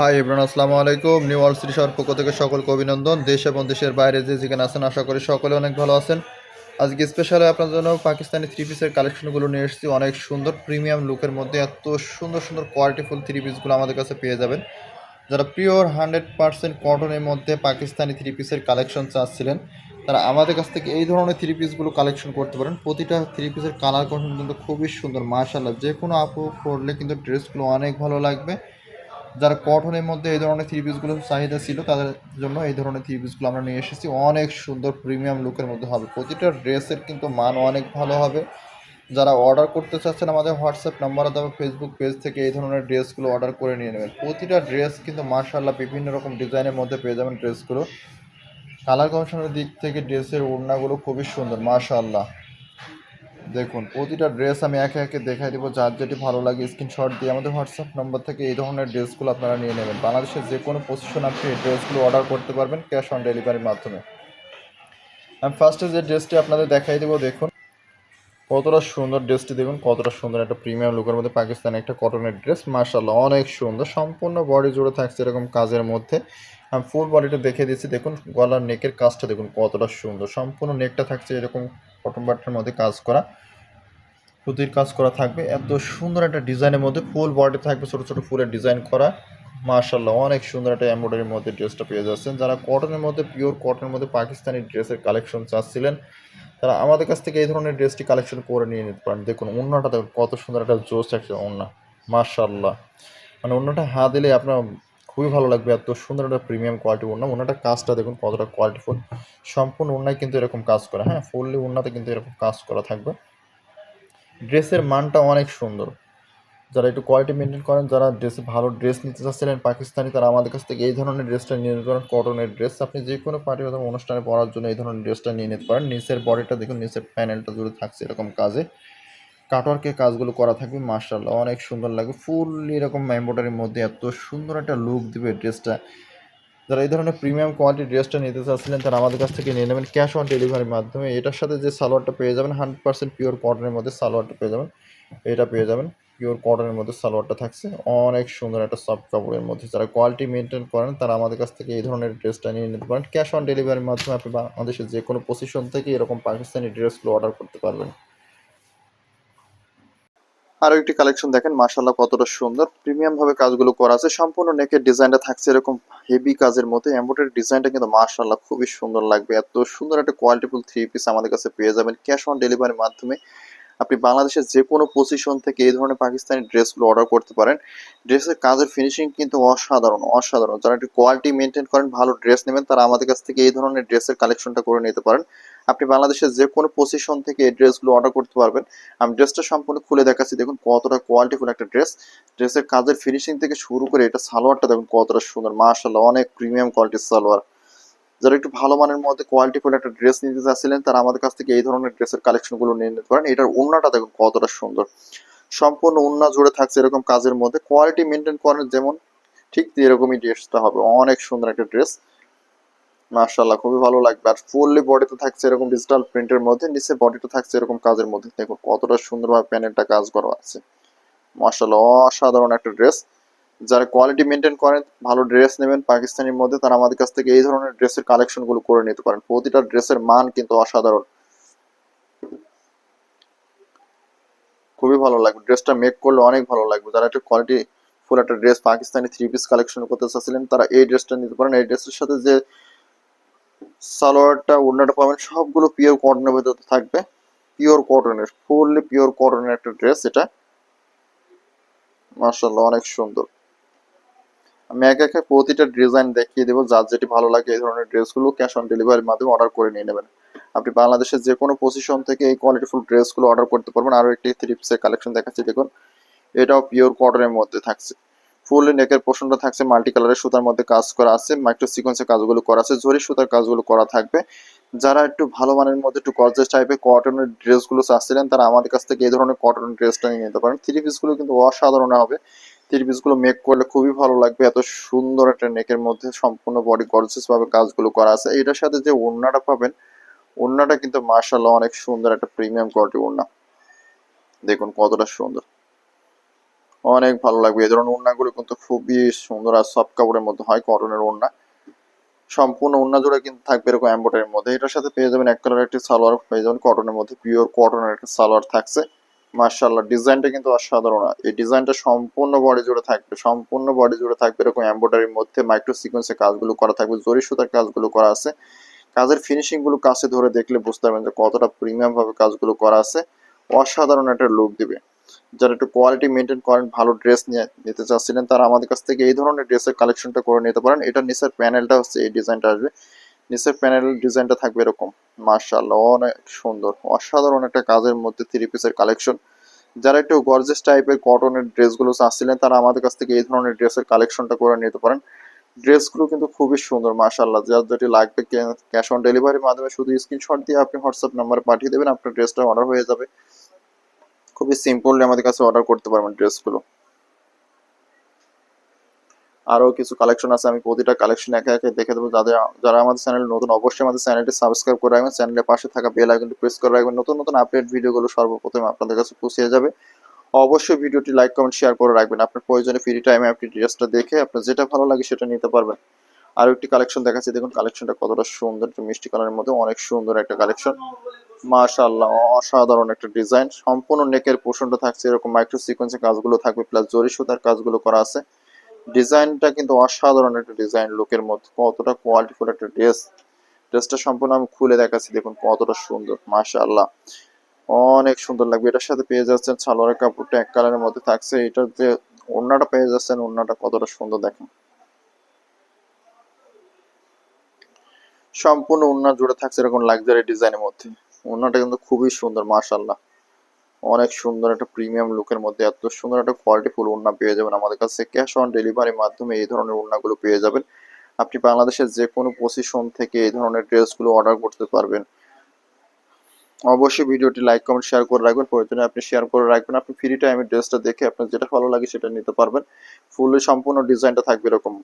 High Ibran আসসালামু আলাইকুম। New world city শহর পক্ষ থেকে সকলকে অভিনন্দন। দেশ এবং দেশের বাইরে যে যেখানে আছেন, আশা করি সকলে অনেক ভালো আছেন। আজকে স্পেশালি আপনার জন্য পাকিস্তানি থ্রি পিসের কালেকশনগুলো নিয়ে এসেছি। অনেক সুন্দর প্রিমিয়াম লুকের মধ্যে এত সুন্দর সুন্দর কোয়ালিটিফুল থ্রি পিসগুলো আমাদের কাছে পেয়ে যাবেন। যারা পিওর হান্ড্রেড পার্সেন্ট কটনের মধ্যে পাকিস্তানি থ্রি পিসের কালেকশন চাচ্ছিলেন, তারা আমাদের কাছ থেকে এই ধরনের থ্রি পিসগুলো কালেকশন করতে পারেন। প্রতিটা থ্রি পিসের কালার কন্ডিশন কিন্তু খুবই সুন্দর মার্শাল্লাহ যে কোনো আপু পরলে কিন্তু ড্রেসগুলো অনেক ভালো লাগবে। যারা কটনের মধ্যে এই ধরনের থ্রি পিসগুলো চাহিদা ছিল, তাদের জন্য এই ধরনের থ্রি পিসগুলো আমরা নিয়ে এসেছি। অনেক সুন্দর প্রিমিয়াম লুকের মধ্যে হবে। প্রতিটা ড্রেসের কিন্তু মান অনেক ভালো হবে। যারা অর্ডার করতে চাচ্ছেন আমাদের হোয়াটসঅ্যাপ নাম্বার অথবা ফেসবুক পেজ থেকে এই ধরনের ড্রেসগুলো অর্ডার করে নিয়ে নেবেন। প্রতিটা ড্রেস কিন্তু মার্শাল্লাহ বিভিন্ন রকম ডিজাইনের মধ্যে পেয়ে যাবেন ড্রেসগুলো কালার কমিশনের দিক থেকে ড্রেসের ওড়নাগুলো খুবই সুন্দর মার্শাল্লাহ দেখুন, প্রতিটা ড্রেস আমি একে একে দেখাই দেবো। যার যেটি ভালো লাগে স্ক্রিনশট দিয়ে আমাদের হোয়াটসঅ্যাপ নম্বর থেকে এই ধরনের ড্রেসগুলো আপনারা নিয়ে নেবেন। বাংলাদেশের যে কোনো পজিশন আপনি এই ড্রেসগুলো অর্ডার করতে পারবেন ক্যাশ অন ডেলিভারির মাধ্যমে। আমি ফার্স্টে যে ড্রেসটি আপনাদের দেখাই দেবো, দেখুন। কতটা সুন্দর ড্রেসটি দেখুন, কতটা সুন্দর একটা প্রিমিয়াম লুকের মধ্যে পাকিস্তানি একটা কটনের ড্রেস মার্শাল্লাহ অনেক সুন্দর, সম্পূর্ণ বডি জুড়ে থাকছে এরকম কাজের মধ্যে। আমি ফুল বডিটা দেখে দিচ্ছি। দেখুন, গলার নেকের কাজটা দেখুন কতটা সুন্দর। সম্পূর্ণ নেকটা থাকছে এরকম কটন বাটার মধ্যে কাজ করা। পুঁতির কাজ করা থাকবে। এত সুন্দর একটা ডিজাইনের মধ্যে ফুল বডি থাকবে ছোটো ছোটো ফুলের ডিজাইন করা। মার্শাল্লাহ অনেক সুন্দর একটা এমব্রয়ডারির মধ্যে ড্রেসটা পেয়ে যাচ্ছেন। যারা কটনের মধ্যে পিওর কটনের মধ্যে পাকিস্তানি ড্রেসের কালেকশন চাচ্ছিলেন, তারা আমাদের কাছ থেকে এই ধরনের ড্রেসটি কালেকশন করে নিয়ে নিতে পারেন। দেখুন অন্যটা দেখুন, কত সুন্দর একটা জোস একটা অন্য মার্শাল্লাহ মানে অন্যটা হাত দিলে আপনার খুবই ভালো লাগবে। এত সুন্দর একটা প্রিমিয়াম কোয়ালিটি অন্য অন্যটা কাজটা দেখুন কতটা কোয়ালিটি কোয়ালিটিফুল সম্পূর্ণ অন্যায় কিন্তু এরকম কাজ করা। হ্যাঁ ফুললি অন্যতে কিন্তু এরকম কাজ করা থাকবে। ড্রেসের মানটা অনেক সুন্দর। যারা একটু কোয়ালিটি মেনটেন করেন, যারা ড্রেসে ভালো ড্রেস নিতে চাচ্ছিলেন পাকিস্তানি, তারা আমাদের কাছ থেকে এই ধরনের ড্রেসটা নিয়ে নিতে পারেন। কটনের ড্রেস আপনি যে কোনো পার্টি অথবা অনুষ্ঠানে পরার জন্য এই ধরনের ড্রেসটা নিয়ে নিতে পারেন। নিচের বডিটা দেখুন, নিচের প্যানেলটা জুড়ে থাকছে এরকম কাজে। কাটওয়ার্কে কাজগুলো করা থাকবে মার্শাল্লাহ অনেক সুন্দর লাগে ফুললি এরকম এম্ব্রয়ডারির মধ্যে এত সুন্দর একটা লুক দেবে ড্রেসটা যারা এই ধরনের প্রিমিয়াম কোয়ালিটির ড্রেসটা নিতে চাচ্ছিলেন, তারা আমাদের কাছ থেকে নিয়ে নেবেন ক্যাশ অন ডেলিভারির মাধ্যমে। এটার সাথে যে সালোয়ারটা পেয়ে যাবেন হান্ড্রেড পার্সেন্ট পিওর কটনের মধ্যে সালোয়ারটা পেয়ে যাবেন। এটা পেয়ে যাবেন পিওর কটনের মধ্যে সালোয়ারটা থাকছে। অনেক সুন্দর একটা সফট কাপড়ের মধ্যে। যারা কোয়ালিটি মেনটেন করেন, তারা আমাদের কাছ থেকে এই ধরনের ড্রেসটা নিয়ে নিতে পারেন। ক্যাশ অন ডেলিভারির মাধ্যমে আপনি বাংলাদেশের যে কোনো পজিশন থেকে এরকম পাকিস্তানি ড্রেসগুলো অর্ডার করতে পারবেন। আরও একটি কালেকশন দেখেন মাশাল্লাহ কতটা সুন্দর। প্রিমিয়াম ভাবে কাজগুলো করা আছে, সম্পূর্ণ নেকের ডিজাইনটা থাকছে এরকম হেভি কাজের মধ্যে এমব্রয়ডারি ডিজাইনটা কিন্তু মাশাল্লাহ খুবই সুন্দর লাগবে। এত সুন্দর একটা কোয়ালিটিফুল থ্রি পিস আমাদের কাছে পেয়ে যাবেন ক্যাশ অন ডেলিভারির মাধ্যমে। আপনি বাংলাদেশের যে কোনো পজিশন থেকে এই ধরনের পাকিস্তানি ড্রেসগুলো অর্ডার করতে পারেন। ড্রেসের কাজের ফিনিশিং কিন্তু অসাধারণ অসাধারণ। যারা একটু কোয়ালিটি মেনটেন করেন, ভালো ড্রেস নেবেন, তারা আমাদের কাছ থেকে এই ধরনের ড্রেসের কালেকশনটা করে নিতে পারেন। আপনি বাংলাদেশের যে কোনো পজিশন থেকে এই ড্রেসগুলো অর্ডার করতে পারবেন। আমি ড্রেসটা সম্পূর্ণ খুলে দেখাচ্ছি। দেখুন কতটা কোয়ালিটিফুল একটা ড্রেস ড্রেসের কাজের ফিনিশিং থেকে শুরু করে এটা সালোয়ারটা দেখুন কতটা সুন্দর। মার্শাল্লাহ অনেক প্রিমিয়াম কোয়ালিটির সালোয়ার। যারা একটু ভালো মানের মধ্যে কোয়ালিটিফুল একটা ড্রেস নিতে চাচ্ছিলেন, তারা আমাদের কাছ থেকে এই ধরনের ড্রেসের কালেকশনগুলো নিয়ে নিতে পারেন। এটার ওড়নাটা দেখুন কতটা সুন্দর। সম্পূর্ণ ওড়না জুড়ে থাকছে এরকম কাজের মধ্যে। কোয়ালিটি মেনটেন করেন যেমন ঠিক এরকমই ড্রেসটা হবে। অনেক সুন্দর একটা ড্রেস মার্শাল্লাহ খুবই ভালো লাগবে। আর ফুললি বডিতে থাকছে এরকম ডিজিটাল প্রিন্টের মধ্যে, নিচে থাকছে এরকম কাজের মধ্যে। দেখুন কতটা সুন্দরভাবে প্যানেলটা কাজ করা আছে। মার্শাল্লাহ অসাধারণ একটা ড্রেস যারা কোয়ালিটি মেনটেন করেন, ভালো ড্রেস নেবেন পাকিস্তানের মধ্যে, তারা আমাদের কাছ থেকে এই ধরনের ড্রেসের কালেকশনগুলো করে নিতে পারেন। প্রতিটা ড্রেসের মান কিন্তু অসাধারণ। খুবই ভালো লাগবে। ড্রেসটা মেক করলে অনেক ভালো লাগবে। যারা একটা কোয়ালিটি ফুল একটা dress Pakistani three piece collection করতে চাচ্ছিলেন, তারা এই ড্রেসটা নিতে পারেন। এই ড্রেসের সাথে যে সালোয়ারটা, ওড়নাটা পাবেন, সবগুলো পিওর কটনের ভেতরে থাকবে। পিওর কটনের ফুললি পিওর কটনের একটা ড্রেস এটা। মার্শাল্লাহ অনেক সুন্দর। আমি এক একে প্রতিটা ডিজাইন দেখিয়ে দেবো, যার যেটি ভালো লাগে এই ধরনের ড্রেসগুলো ক্যাশ অন ডেলিভারির মাধ্যমে অর্ডার করে নিয়ে নেবেন। আপনি বাংলাদেশের যে কোনো পজিশন থেকে এই কোয়ালিটিফুল ড্রেসগুলো অর্ডার করতে পারবেন। আরও একটি থ্রি পিসের কালেকশন দেখাচ্ছি, দেখুন। এটাও পিওর কটনের মধ্যে থাকছে। ফুল নেকের পোর্শনটা থাকছে, মাল্টি কালারের সুতার মধ্যে কাজ করা আছে, মাইক্রো সিকোয়েন্সের কাজগুলো করা আছে, জরি সুতার কাজগুলো করা থাকবে। যারা একটু ভালো মানের মধ্যে, একটু গর্জেস টাইপের কটনের ড্রেসগুলো চাচ্ছিলেন, তারা আমাদের কাছ থেকে এই ধরনের কটন ড্রেসটা নিয়ে নিতে পারেন। থ্রি পিসগুলো কিন্তু অসাধারণ হবে। থ্রি পিসগুলো মেক করলে খুবই ভালো লাগবে, এত সুন্দর একটা নেকের মধ্যে সম্পূর্ণ বডি গর্জেস ভাবে কাজগুলো করা আছে। এটার সাথে যে ওড়নাটা পাবেন, ওড়নাটা কিন্তু মার্শাল্লাহ অনেক সুন্দর একটা প্রিমিয়াম কোয়ালিটি ওড়না। দেখুন কতটা সুন্দর। অনেক ভালো লাগবে। এই ধরনের ওড়নাগুলো কিন্তু খুবই সুন্দর আর সফট কাপড়ের মধ্যে হয় কটনের ওড়না। সম্পূর্ণ ওড়না জুড়ে কিন্তু থাকবে এরকম এম্বয়ডারির মধ্যে। এটার সাথে পেয়ে যাবেন এক কালার একটি সালোয়ার পেয়ে যাবেন কটনের মধ্যে। পিওর কটনের একটা সালোয়ার থাকছে। মার্শাল্লাহ ডিজাইনটা কিন্তু অসাধারণ। এই ডিজাইনটা সম্পূর্ণ বডি জুড়ে থাকবে, সম্পূর্ণ বডি জুড়ে থাকবে এরকম এম্বয়ডারির মধ্যে। মাইক্রো সিকোয়েন্সের কাজগুলো করা থাকবে, জরি সুতার কাজগুলো করা আছে। কাজের ফিনিশিংগুলো কাছে ধরে দেখলে বুঝতে পারবেন যে কতটা প্রিমিয়াম ভাবে কাজগুলো করা আছে। অসাধারণ একটা লুক দিবে। যারা একটু কোয়ালিটি মেনটেন করেন, ভালো ড্রেস নিয়ে নিতে চাচ্ছিলেন, তারা আমাদের কাছ থেকে এই ধরনের ড্রেসের কালেকশনটা করে নিতে পারেন। এটা নিচের প্যানেলটা হচ্ছে এই ডিজাইনটা আসবে। নিচের প্যানেল ডিজাইনটা থাকবে এরকম। মার্শাল্লাহ অনেক সুন্দর। অসাধারণ একটা কাজের মধ্যে থ্রি পিসের কালেকশন যারা একটু গর্জেস টাইপের কটনের ড্রেসগুলো চাচ্ছিলেন, তারা আমাদের কাছ থেকে এই ধরনের ড্রেসের কালেকশনটা করে নিতে পারেন। ড্রেসগুলো কিন্তু খুবই সুন্দর মাশাল্লাহ যার যেটি লাগবে ক্যাশ অন ডেলিভারির মাধ্যমে শুধু স্ক্রিনশট দিয়ে আপনি হোয়াটসঅ্যাপ নাম্বারে পাঠিয়ে দেবেন, আপনার ড্রেসটা অর্ডার হয়ে যাবে। খুবই সিম্পলি আমাদের কাছে অর্ডার করতে পারবেন ড্রেসগুলো আরও কিছু কালেকশন আছে, আমি প্রতিটা কালেকশন একে একে দেখে দেবো। যাদের, যারা আমাদের চ্যানেল নতুন, অবশ্যই আমাদের চ্যানেলটি সাবস্ক্রাইব করে রাখবেন। চ্যানেলের পাশে থাকা বেল আইকনটি প্রেস করে রাখবেন। নতুন নতুন আপডেট ভিডিওগুলো সর্বপ্রথম আপনাদের কাছে পৌঁছে যাবে। অবশ্যই ভিডিওটি লাইক কমেন্ট শেয়ার করে রাখবেন। আপনার প্রয়োজনে ফ্রি টাইমে আপনি ড্রেসটা দেখে আপনার যেটা ভালো লাগে সেটা নিতে পারবেন। আরও একটি কালেকশন দেখাচ্ছি। দেখুন কালেকশনটা কতটা সুন্দর, একটু মিষ্টি কালারের মধ্যে অনেক সুন্দর একটা কালেকশন মাশাআল্লাহ, অসাধারণ একটা ডিজাইন সম্পূর্ণ নেকের পোষণটা থাকছে এরকম মাইক্রো সিকোয়েন্সের কাজগুলো থাকবে প্লাস জরি সুতার কাজগুলো করা আছে। ডিজাইনটা কিন্তু অসাধারণ একটা ডিজাইন লুকের মধ্যে। কতটা কোয়ালিটিফুল একটা ড্রেস ড্রেসটা সম্পূর্ণ আমি খুলে দেখাচ্ছি, দেখুন কতটা সুন্দর, মাশাআল্লাহ। অনেক সুন্দর লাগবে। এটার সাথে পেয়ে যাচ্ছেন সালোয়ারের কাপড়টা এক কালারের মধ্যে থাকছে। এটার যে ওড়নাটা পেয়ে যাচ্ছেন, ওড়নাটা কতটা সুন্দর দেখেন। সম্পূর্ণ ওড়না জুড়ে থাকছে এরকম লাক্সারি ডিজাইনের মধ্যে। ওড়নাটা কিন্তু খুবই সুন্দর, মাশাআল্লাহ। অনেক সুন্দর একটা প্রিমিয়াম লুকের মধ্যে এত সুন্দর একটা কোয়ালিটি ফুল ওড়না পেয়ে যাবেন আমাদের কাছে ক্যাশ অন ডেলিভারির মাধ্যমে এই ধরনের ওড়নাগুলো পেয়ে যাবেন। আপনি বাংলাদেশের যে কোনো পজিশন থেকে এই ধরনের ড্রেসগুলো অর্ডার করতে পারবেন। অবশ্যই ভিডিওটি লাইক কমেন্ট শেয়ার করে রাখবেন। প্রয়োজনে আপনি শেয়ার করে রাখবেন। আপনি ফ্রি টাইমে ড্রেসটা দেখে আপনার যেটা ভালো লাগে সেটা নিতে পারবেন। ফুল সম্পূর্ণ ডিজাইনটা থাকবে এরকম।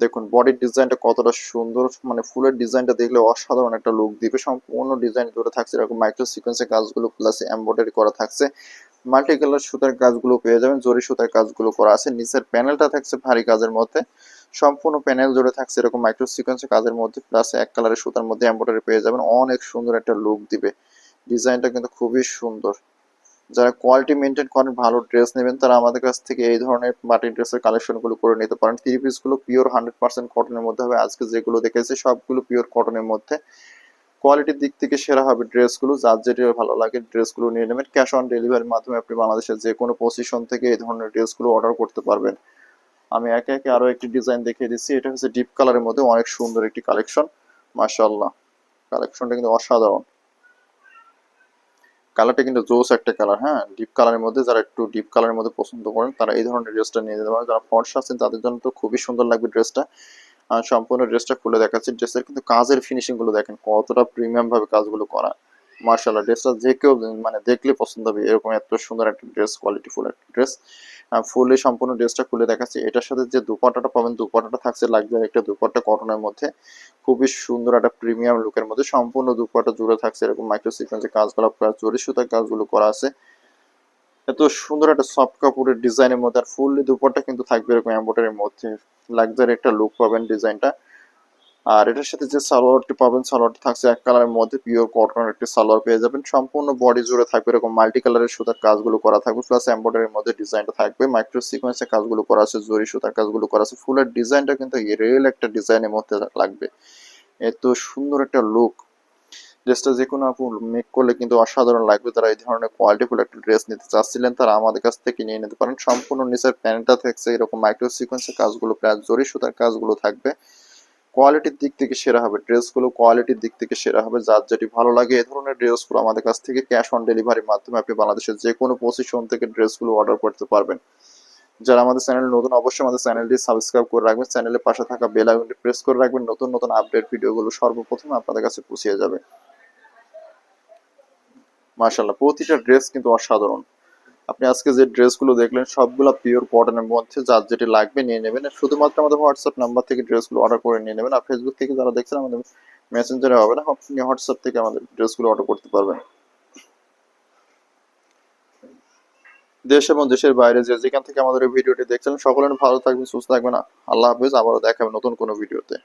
দেখুন বডির ডিজাইনটা কতটা সুন্দর মানে ফুলের ডিজাইনটা দেখলে অসাধারণ একটা লুক দিবে। সম্পূর্ণ ডিজাইন জুড়ে থাকছে এরকম মাইক্রো সিকোয়েন্সের কাজগুলো প্লাস এমব্রয়ডারি করা থাকছে। মাল্টি কালার সুতার কাজগুলো পেয়ে যাবেন, জরি সুতার কাজগুলো করা আছে। নিচের প্যানেলটা থাকছে ভারী কাজের মধ্যে। সম্পূর্ণ প্যানেল জুড়ে থাকছে এরকম মাইক্রো সিকোয়েন্সের কাজের মধ্যে প্লাস এক কালারের সুতার মধ্যে এমব্রয়ডারি পেয়ে যাবেন। অনেক সুন্দর একটা লুক দিবে। ডিজাইনটা কিন্তু খুবই সুন্দর। যারা কোয়ালিটি মেনটেন করেন, ভালো ড্রেস নেবেন, তারা আমাদের কাছ থেকে এই ধরনের মাটির ড্রেসের কালেকশনগুলো করে নিতে পারেন। থ্রি পিসগুলো পিওর হান্ড্রেড পার্সেন্ট কটনের মধ্যে হবে। আজকে যেগুলো দেখেছি, সবগুলো পিওর কটনের মধ্যে। কোয়ালিটির দিক থেকে সেরা হবে ড্রেসগুলো যার যেটা ভালো লাগে ড্রেসগুলো নিয়ে নেবেন। ক্যাশ অন ডেলিভারির মাধ্যমে আপনি বাংলাদেশের যে কোনো পজিশন থেকে এই ধরনের ড্রেসগুলো অর্ডার করতে পারবেন। আমি একে একে আরও একটি ডিজাইন দেখিয়ে দিচ্ছি। এটা হচ্ছে ডিপ কালারের মধ্যে অনেক সুন্দর একটি কালেকশন মাশাআল্লাহ। কালেকশনটা কিন্তু অসাধারণ। কালারটা কিন্তু জোস একটা কালার হ্যাঁ? ডিপ কালারের মধ্যে যারা একটু ডিপ কালারের মধ্যে পছন্দ করেন, তারা এই ধরনের ড্রেসটা নিয়ে যেতে পারেন। যারা ফর্সা আছেন, তাদের জন্য তো খুবই সুন্দর লাগবে ড্রেসটা। সম্পূর্ণ ড্রেসটা খুলে দেখাচ্ছি। ড্রেসের কিন্তু কাজের ফিনিশিংগুলো দেখেন, কতটা প্রিমিয়াম ভাবে কাজগুলো করা। মার্শাল্লাহ ড্রেসটা যে কেউ মানে দেখলে পছন্দ হবে। এরকম এত সুন্দর একটা ড্রেস কোয়ালিটি ফুল একটা ড্রেস। ফুলে সম্পূর্ণ ড্রেসটা খুলে দেখাচ্ছি। এটার সাথে যে দুপাটাটা পাবেন দুপাটাটা থাকছে লাগবে একটা দুপাট্টা কটনের মধ্যে। খুবই সুন্দর একটা প্রিমিয়াম লুকের মধ্যে সম্পূর্ণ দুপাটা জুড়ে থাকছে এরকম মাইক্রো সিকোয়েন্সের কাজগুলো, প্রায় জরি সুতার কাজগুলো করা আছে। এত সুন্দর একটা সফট কাপড়ের ডিজাইনের মধ্যে আর ফুললি দুপাট্টা কিন্তু থাকবে এরকম এম্বোটারির মধ্যে। লাগজারি একটা লুক পাবেন ডিজাইনটা আর এটার সাথে যে সালোয়ারটি পাবেন, সালোয়ারটি থাকছে এক কালারের মধ্যে পিওর কটনের একটি সালোয়ার পেয়ে যাবেন। সম্পূর্ণ বডি জুড়ে থাকবে এরকম মাল্টি কালারের সুতার কাজগুলো করা থাকবে প্লাস এম্বয়ডারির মধ্যে ডিজাইনটা থাকবে। মাইক্রো সিকোয়েন্সের কাজগুলো করা আছে, জরি সুতার কাজগুলো করা আছে। ফুলের ডিজাইনটা কিন্তু রিয়েল একটা ডিজাইনের মধ্যে লাগবে। এত সুন্দর একটা লুক ড্রেসটা যে কোনো আপু মেক করলে কিন্তু অসাধারণ লাগবে। তারা এই ধরনের কোয়ালিটি কোয়ালিটিফুল একটা ড্রেস নিতে চাচ্ছিলেন, তারা আমাদের কাছ থেকে নিয়ে নিতে পারেন। সম্পূর্ণ নিচের প্যান্টটা থাকছে এরকম মাইক্রো সিকোয়েন্সের কাজগুলো প্রায় জরি সুতার কাজগুলো থাকবে। কোয়ালিটির দিক থেকে সেরা হবে ড্রেসগুলো কোয়ালিটির দিক থেকে সেরা হবে, যার যেটি ভালো লাগে এ ধরনের ড্রেসগুলো আমাদের কাছ থেকে ক্যাশ অন ডেলিভারির মাধ্যমে আপনি বাংলাদেশের যে কোনো পজিশন থেকে ড্রেসগুলো অর্ডার করতে পারবেন। যারা আমাদের চ্যানেল নতুন, অবশ্যই আমাদের চ্যানেলটি সাবস্ক্রাইব করে রাখবেন চ্যানেলের পাশে থাকা বেল আইকনটি প্রেস করে রাখবেন, নতুন নতুন আপডেট ভিডিওগুলো সর্বপ্রথম আপনাদের কাছে পৌঁছে যাবে। মাশাল্লাহ প্রতিটা ড্রেস কিন্তু অসাধারণ। আপনি আজকে যে ড্রেসগুলো দেখলেন, সবগুলো পিওর কটনের মধ্যে যার যেটি লাগবে নিয়ে নেবেন। শুধুমাত্র আমাদের হোয়াটসঅ্যাপ নাম্বার থেকে ড্রেসগুলো অর্ডার করে নিয়ে নেবেন। আর ফেসবুক থেকে যারা দেখছেন, আমাদের মেসেঞ্জারে হবে না, আপনি হোয়াটসঅ্যাপ থেকে আমাদের ড্রেসগুলো অর্ডার করতে পারবেন। দেশ এবং দেশের বাইরে যে যেখান থেকে আমাদের ভিডিওটি দেখছেন সকলের ভালো থাকবেন, সুস্থ থাকবেন। আল্লাহ হাফিজ, আবারও দেখাবেন নতুন কোনো ভিডিওতে।